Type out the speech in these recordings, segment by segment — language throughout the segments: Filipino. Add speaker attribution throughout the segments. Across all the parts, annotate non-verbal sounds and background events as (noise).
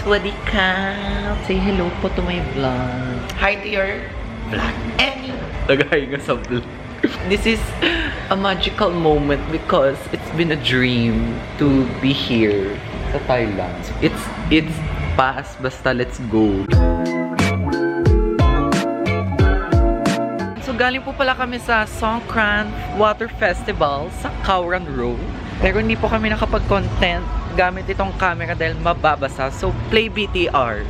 Speaker 1: Swadika! Say hello po to my vlog. Hi to your vlog. Any. Tagay nga sa vlog. This is a magical moment because it's been a dream to be here sa Thailand. It's it's past basta let's go. So galing po pala kami sa Songkran Water Festival sa Kauran Road. Pero hindi po kami nakapag-content gamit itong camera dahil mababasa. So play BTR.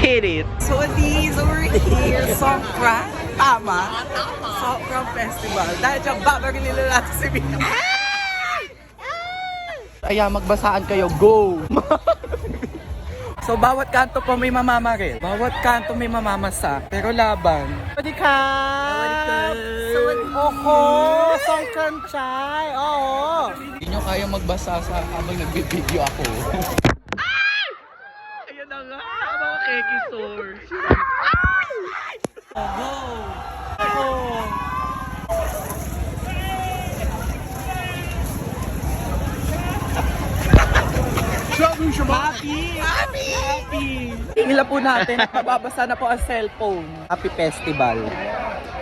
Speaker 1: Hit it!
Speaker 2: So these we're here, Songkran, tama? Songkran Festival. Dahil dyan, babagin nila natin si Bina.
Speaker 1: Kaya magbasaan kayo, go! (laughs)
Speaker 2: So bawat kanto po may mamamaril. Bawat kanto may mamamasa. Pero laban. Sawadi ka! Sawadi Oho! Songkran chai! Oo!
Speaker 1: Hindi nyo kaya magbasa sa habang nagbibideo ako. Ayan na nga, mga kekisor.
Speaker 2: Happy! Happy! Happy! Tingila po natin at mababasa na po ang cellphone. Happy Festival.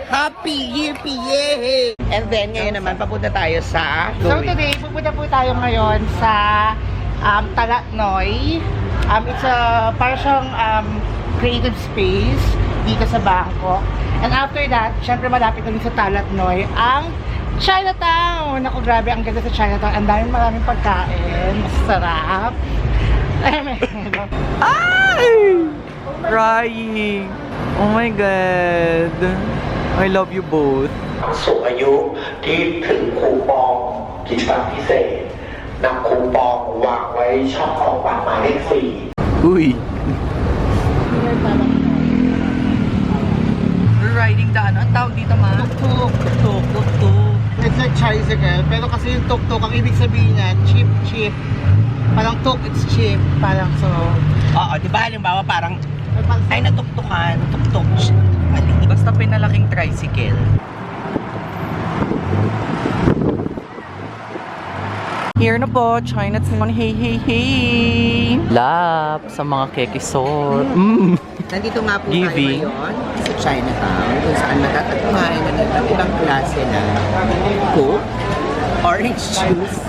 Speaker 2: Happy! Yippee!
Speaker 3: And then, ngayon naman, papunta tayo sa... So, today, pupunta po tayo ngayon sa um, Talatnoy. Um, it's a parang siyang um, creative space dito sa Bangkok. And after that, syempre malapit na din sa Talatnoy, ang Chinatown! Naku, grabe, ang ganda sa Chinatown. Ang daming maraming pagkain. Masarap. (laughs)
Speaker 1: Ay! Crying! Oh my God! I love you both.
Speaker 4: สูงอายุที่ถึงคูปองกิจกรรมพิเศษนำคูปองวางไว้ช่องของบัตรหมายเลขสี่
Speaker 1: Uy! We're riding the ano? Ang tawag dito ma? Tuk-tuk. Tuk-tuk. Tuk-tuk.
Speaker 3: It's like tricycle, pero kasi yung tuk-tuk, ang ibig sabihin niya, cheap, cheap. Parang tuk, it's cheap. Parang so...
Speaker 2: Oo, di ba? Halimbawa parang ay natuktukan, tuktok.
Speaker 1: Basta pinalaking tricycle. Here na po, Chinatown. Hey, hey, hey! Lap sa mga kekisor. Mm.
Speaker 3: Nandito nga po
Speaker 1: Giving.
Speaker 3: tayo ngayon sa Chinatown kung saan matatagpuan na ng ibang klase na coke, orange juice,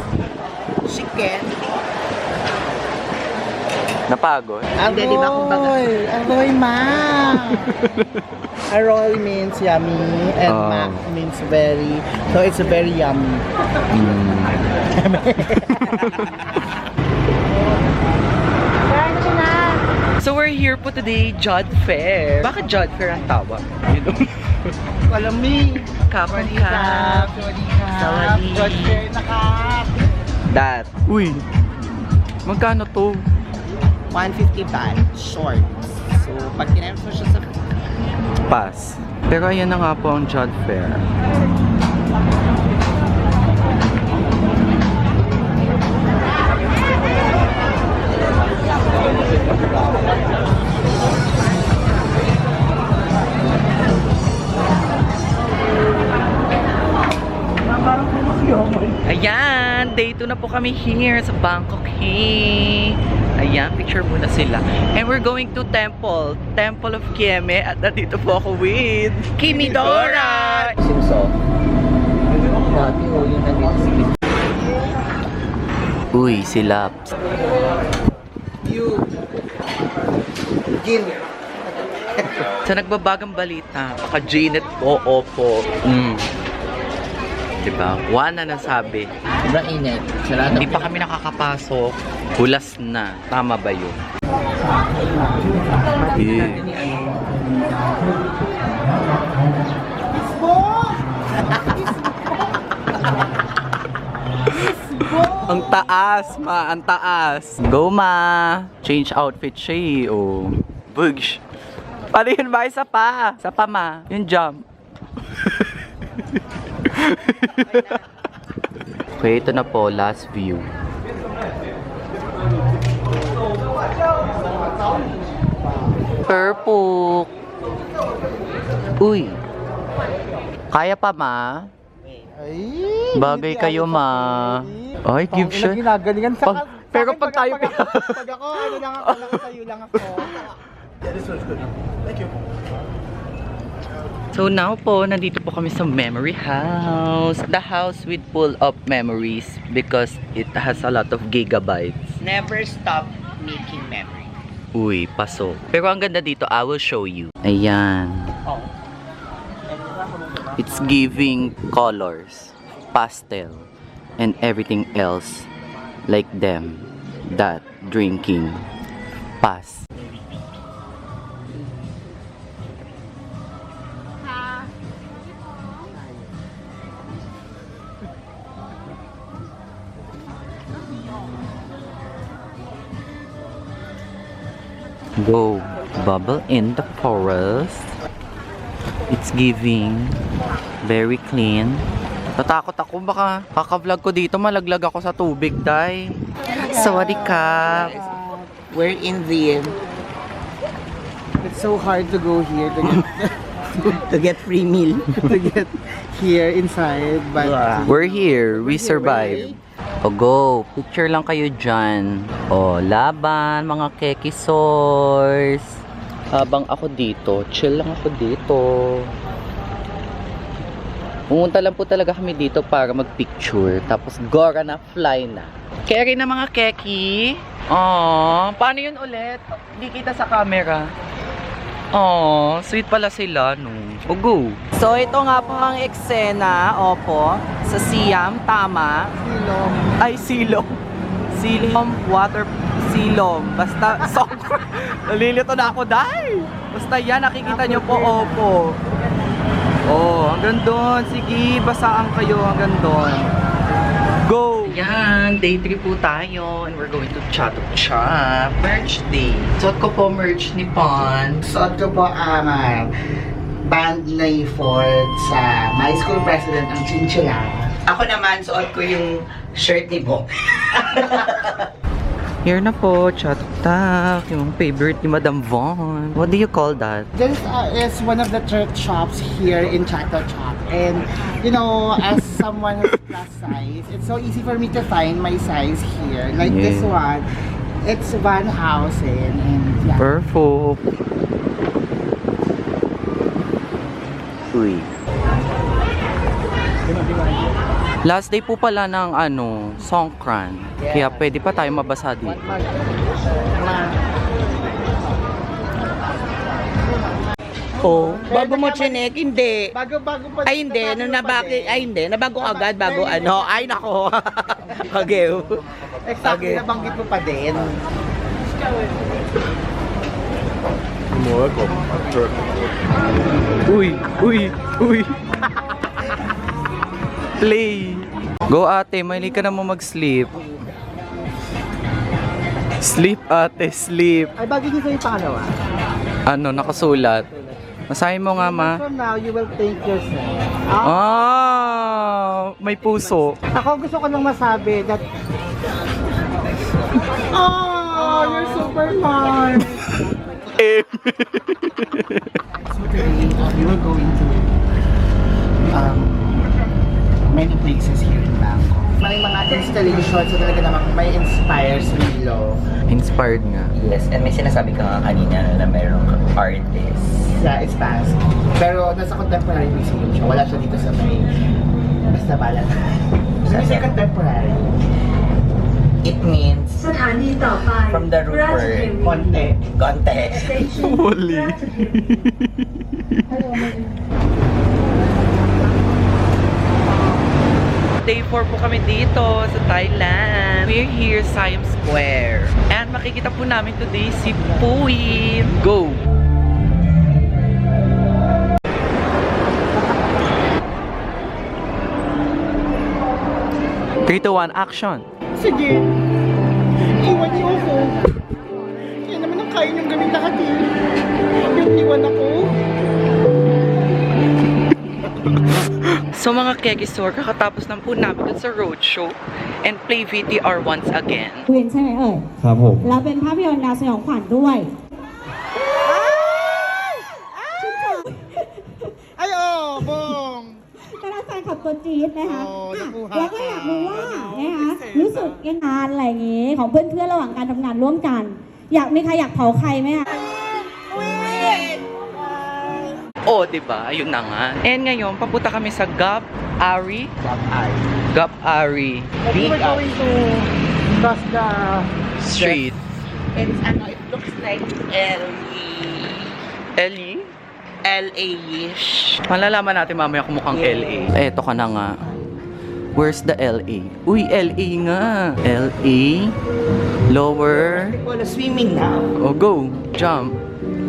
Speaker 3: chicken,
Speaker 1: Napagod?
Speaker 3: Ang di ba kumbaga? Aroy, ma! Aroy means yummy and
Speaker 1: Oh.
Speaker 3: mak means very. So it's very yummy. (laughs)
Speaker 1: So we're here po today, Jod Fair. Bakit Jod Fair ang tawag? You know? (laughs) Kapali ha.
Speaker 3: Sawadi ka!
Speaker 1: Sawadi.
Speaker 3: God fair na ka!
Speaker 1: That. Uy. Magkano to?
Speaker 3: 150 baht, short. So, pag kinayos mo siya sa
Speaker 1: Pass. Pero ayan na nga po ang Jod Fair. Ayan, day 2 na po kami here sa Bangkok. Hey. Ayan, picture muna sila. And we're going to temple, Temple of Kieme. At nandito po ako with Kimi Dora.
Speaker 3: Simso. Dati ho, yung nandito si
Speaker 1: Uy, si Laps.
Speaker 3: You. Gin.
Speaker 1: Sa nagbabagang balita, baka Janet po, opo. Mm. Diba? Juan na nasabi.
Speaker 3: Sobrang init. Sarado.
Speaker 1: Hindi pa kami nakakapasok. Hulas na. Tama ba yun? Yeah. Ang taas, ma. Ang taas. Go, ma. Change outfit siya eh. Oh. Bugs. Paano yun ba? Isa pa. Isa pa, ma. Yung jump. Okay, ito na po. Last view. Purple. Uy. Kaya pa, ma?
Speaker 3: Ay,
Speaker 1: Bagay kayo, ma. Ay, give shot.
Speaker 3: Ginagalingan sa
Speaker 1: Pag,
Speaker 2: Pero pag tayo... Pag, pag ako, ano lang ako, nakasayo lang ako.
Speaker 1: So now po, nandito po kami sa memory house. The house with full of memories because it has a lot of gigabytes.
Speaker 3: Never stop making memory.
Speaker 1: Uy, paso. Pero ang ganda dito, I will show you. Ayan. It's giving colors, pastel, and everything else like them that drinking pass. Go bubble in the forest. It's giving very clean. Natakot ako baka kaka-vlog ko dito malaglag ako sa tubig, day. Sawadee ka.
Speaker 3: We're in the
Speaker 2: It's so hard to go here to get, (laughs) (laughs)
Speaker 3: to get free meal. (laughs)
Speaker 2: to get here inside, but
Speaker 1: We're here. We survived. O go, picture lang kayo dyan. O, laban, mga kekisors. Habang ako dito, chill lang ako dito. Pumunta lang po talaga kami dito para magpicture. Tapos gora na, fly na. Carry na mga keki. Aww, paano yun ulit? Hindi kita sa camera. Aww, sweet pala sila, no? O go. So, ito nga po ang eksena, opo, sa Siam, tama.
Speaker 2: silong.
Speaker 1: Ay, silom. Silom, water, silom. Basta, (laughs) song. Nalilito na ako, dai. Basta yan, nakikita nyo po, opo. Oh, hanggang doon. Sige, basaan kayo hanggang doon. Go! Yan, day 3 po tayo and we're going to chat up shop. Merch day. Suot ko po merch ni Pon.
Speaker 3: Suot ko po ah, band na Ford sa my school president ang Chinchilla. Ako naman, suot ko yung shirt ni Bong. (laughs)
Speaker 1: Here na po, chat tak, yung favorite ni Madam Von. What do you call that?
Speaker 2: This uh, is one of the thrift shops here in Chato Chop. And, you know, as (laughs) someone who's plus size, it's so easy for me to find my size here. Like this
Speaker 1: Yeah.
Speaker 2: one, it's Van Housen. And yeah.
Speaker 1: Perfect. Uy. Last day po pala ng ano, Songkran. Kaya pwede pa tayo mabasa dito.
Speaker 3: Oh, bago mo chinek, hindi.
Speaker 2: Bago-bago pa
Speaker 3: Ay hindi, nung nabaki, ay hindi, nabago agad bago ano, ay nako. (laughs) okay.
Speaker 2: Exactly,
Speaker 3: Okay.
Speaker 2: nabanggit mo pa din.
Speaker 1: Uy, uy, uy. Play. Go ate, mahilig ka naman mag-sleep. Sleep ate, sleep.
Speaker 2: Ay, bagay niyo sa yung pangalawa.
Speaker 1: Ano, nakasulat. Masahin mo nga ma.
Speaker 2: From now, you will thank yourself. Ah,
Speaker 1: Ah, may puso.
Speaker 2: Ako gusto ko lang masabi that Oh, you're super fun. (laughs)
Speaker 1: Eh. (laughs)
Speaker 2: so today, uh, we will go into um, many places here in Bangkok. May mga installations na talaga naman may inspire sa Milo.
Speaker 1: Inspired nga.
Speaker 5: Yes, and may sinasabi ka nga kanina na merong artist.
Speaker 2: Yeah, it's fast. Pero nasa contemporary museum siya. Wala siya dito sa may basta balat. Sa may contemporary.
Speaker 5: It means from the root word
Speaker 2: konti.
Speaker 6: Konti.
Speaker 1: Holy. (laughs) Day 4 po kami dito sa Thailand. We're here, Siam Square. And makikita po namin today si Puyin. Go! Three to one, action!
Speaker 2: Sige. Iwan niyo ako. Yan naman ang kaya niyong gawin lahat eh. Yung iwan ako.
Speaker 1: So mga Kekisor, kakatapos lang po namin dun sa roadshow and play VTR once again.
Speaker 7: เวียนใช่ไหมเอ่ย
Speaker 8: ครับผม
Speaker 7: แล้วเป็นภาพยนตร์แนวสยองขวัญด้วย จี๊ดนะคะ
Speaker 2: โอ้
Speaker 7: อะ
Speaker 2: จะปูหา
Speaker 7: แล้วก็อยากรู้ว่า
Speaker 2: โอ้
Speaker 7: นะคะ
Speaker 2: พิเศษ
Speaker 7: รู้สึกยังไงอะไรอย่างงี้ ของเพื่อนๆระหว่างการทำงานร่วมกัน อยากมีใครอยากเผาใครไหมคะ
Speaker 1: Oh, di ba? Ayun na nga. And ngayon, papunta kami sa Gap Ari.
Speaker 2: Gap Eye.
Speaker 1: Gap Ari
Speaker 3: We were going to cross the
Speaker 1: Street.
Speaker 3: it's ano, it looks like LE
Speaker 1: Ellie?
Speaker 3: LA-ish.
Speaker 1: Malalaman natin mamaya kung mukhang LA. Eto ka na nga. Where's the LA? Uy, LA nga. LA. Lower.
Speaker 3: Well, swimming now.
Speaker 1: Oh, go. Jump.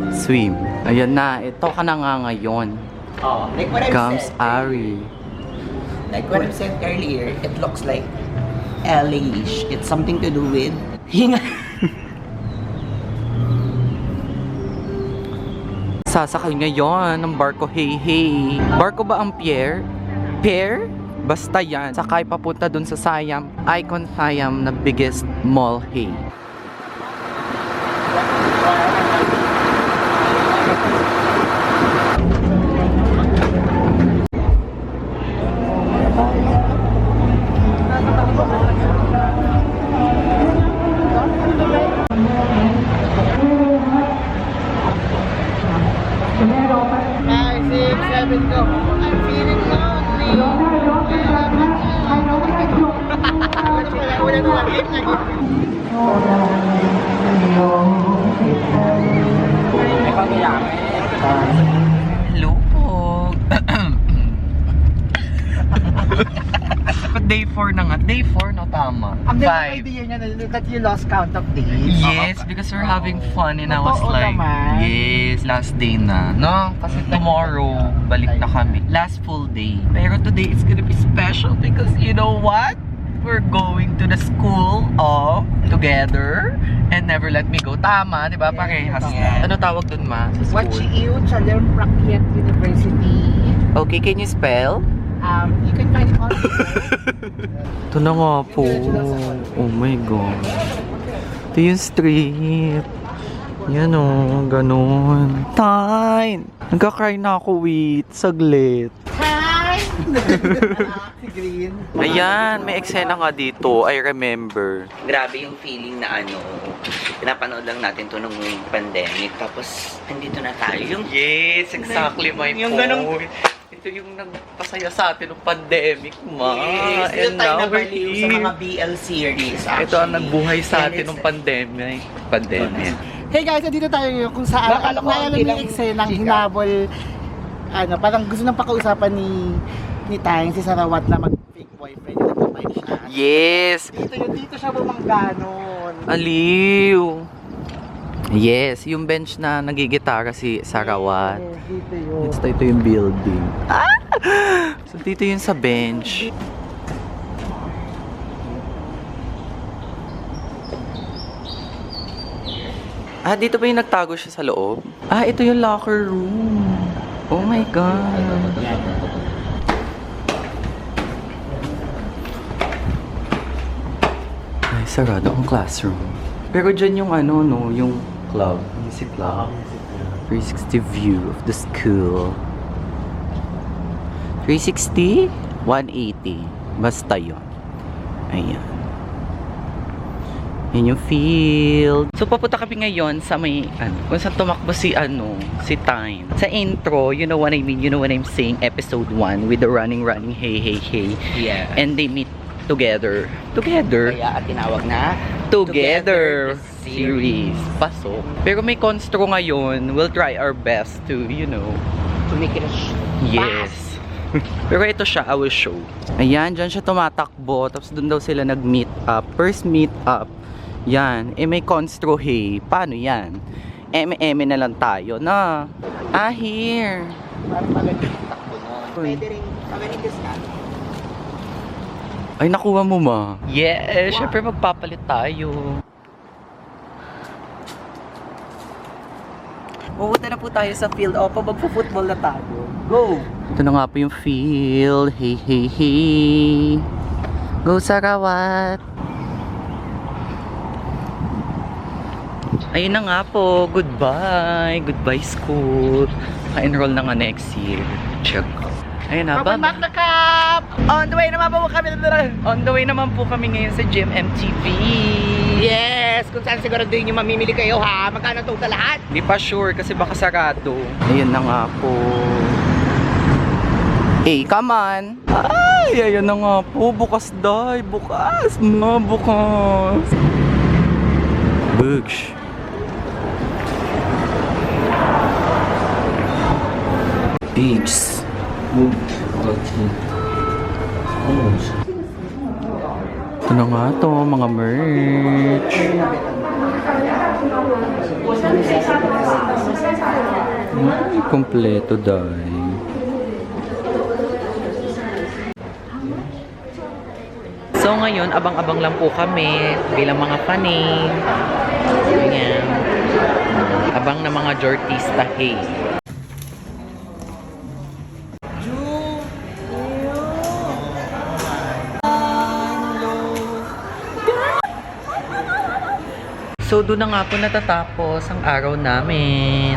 Speaker 1: Swim. Ayan na. Ito ka na nga ngayon.
Speaker 3: Oh, like what I've
Speaker 1: Comes
Speaker 3: said.
Speaker 1: Ari.
Speaker 3: Like what I've said earlier, it looks like LA-ish. It's something to do with hinga. (laughs)
Speaker 1: Sasakay ngayon ng barko Hey Hey. Barko ba ang Pierre? Pierre? Basta yan. Sakay papunta dun sa Siam. Icon Siam na biggest mall Hey. Day 4 na nga. Day 4 no tama.
Speaker 3: Ang
Speaker 1: Five.
Speaker 3: idea niya na that you lost count of days.
Speaker 1: Yes, because we're having fun and I was
Speaker 3: Totoo
Speaker 1: like,
Speaker 3: naman.
Speaker 1: yes, last day na. No, kasi tomorrow, balik na kami. Last full day. Pero today is gonna be special because you know what? We're going to the school of Together and Never Let Me Go. Tama, di ba? Parehas.
Speaker 3: tama.
Speaker 1: Ano tawag dun ma? Sa
Speaker 3: What
Speaker 1: school?
Speaker 3: Chalem Prakyat University.
Speaker 1: Okay, can you spell?
Speaker 3: Um, you can find it on (laughs)
Speaker 1: Ito na nga po. Oh my God. Ito yung street. Yan o, ganun. Time! Nagka-cry na ako, wait. Saglit. (laughs)
Speaker 3: Green.
Speaker 1: Ayan, may eksena nga dito. I remember. Grabe yung feeling na ano, pinapanood lang natin to nung pandemic. Tapos, andito na tayo. Yung, yes, exactly my
Speaker 3: Yung
Speaker 1: point.
Speaker 3: ganong-
Speaker 1: Ito yung nagpasaya sa atin ng pandemic, ma.
Speaker 3: Yes,
Speaker 1: And now we're
Speaker 3: nabaliw sa
Speaker 1: here.
Speaker 3: mga BL series. Actually.
Speaker 1: Ito ang nagbuhay sa atin ng pandemic. Pandemic.
Speaker 2: Hey guys, nandito tayo ngayon kung saan
Speaker 3: Nakakalokohan
Speaker 2: naalala mo
Speaker 3: bilang
Speaker 2: yung eksenang
Speaker 3: chika.
Speaker 2: hinabol ano, parang gusto nang pakausapan ni ni Tang si Sarawat na mag fake boyfriend nagpapay siya.
Speaker 1: Yes!
Speaker 2: Dito yun, dito siya bumangganon.
Speaker 1: Aliw! Yes, yung bench na nagigitara si Sarawat.
Speaker 2: Yes, dito yun.
Speaker 1: Ito, ito yung building. Ah! So, dito yun sa bench. Ah, dito ba yung nagtago siya sa loob? Ah, ito yung locker room. Oh my God. Ay, sarado ang classroom. Pero dyan yung ano, no, yung club, music club. 360 view of the school. 360? 180. Basta yun. Ayan. Yan yung field. So, papunta kami ngayon sa may, ano, kung saan tumakbo si, ano, si Time. Sa intro, you know what I mean, you know what I'm saying, episode 1, with the running, running, hey, hey, hey.
Speaker 3: Yeah.
Speaker 1: And they meet together. Together?
Speaker 3: Kaya tinawag na
Speaker 1: Together,
Speaker 3: Together, the
Speaker 1: series. Pasok. Pero may constro ngayon. We'll try our best to, you know,
Speaker 3: to make it a
Speaker 1: Yes. (laughs) Pero ito siya, I will show. Ayan, dyan siya tumatakbo. Tapos doon daw sila nag-meet up. First meet up. Yan. Eh may constro hey. Paano yan? Eme-eme na lang tayo na. Ah, here.
Speaker 3: Parang maganda yung takbo. Pwede rin, pag-anitis ka.
Speaker 1: Ay, nakuha mo ma. Yes, syempre magpapalit tayo.
Speaker 3: Pupunta na po tayo sa field. Opo, magpo-football na tayo. Go!
Speaker 1: Ito na nga po yung field. Hey, hey, hey. Go Sarawat. Ayun na nga po. Goodbye. Goodbye school. Ka-enroll na nga next year. Check. Ayun na,
Speaker 3: Open back the cup!
Speaker 1: On the way naman po kami. On the way naman po kami ngayon sa Gym MTV.
Speaker 3: Yes! Kung saan siguro din yung mamimili kayo ha. Magkano sa lahat?
Speaker 1: Di pa sure kasi baka sarado. Ayun na nga po. Hey, come on! Ay, ayun na nga po. Bukas day. Bukas. Mga bukas. Bugs. Beach. Ito na nga to, mga merch. Ay, kompleto dahil.
Speaker 2: So ngayon, abang-abang lang po kami bilang mga paning. Ganyan. Abang na mga jortista, hey. So doon na nga po natatapos ang araw namin.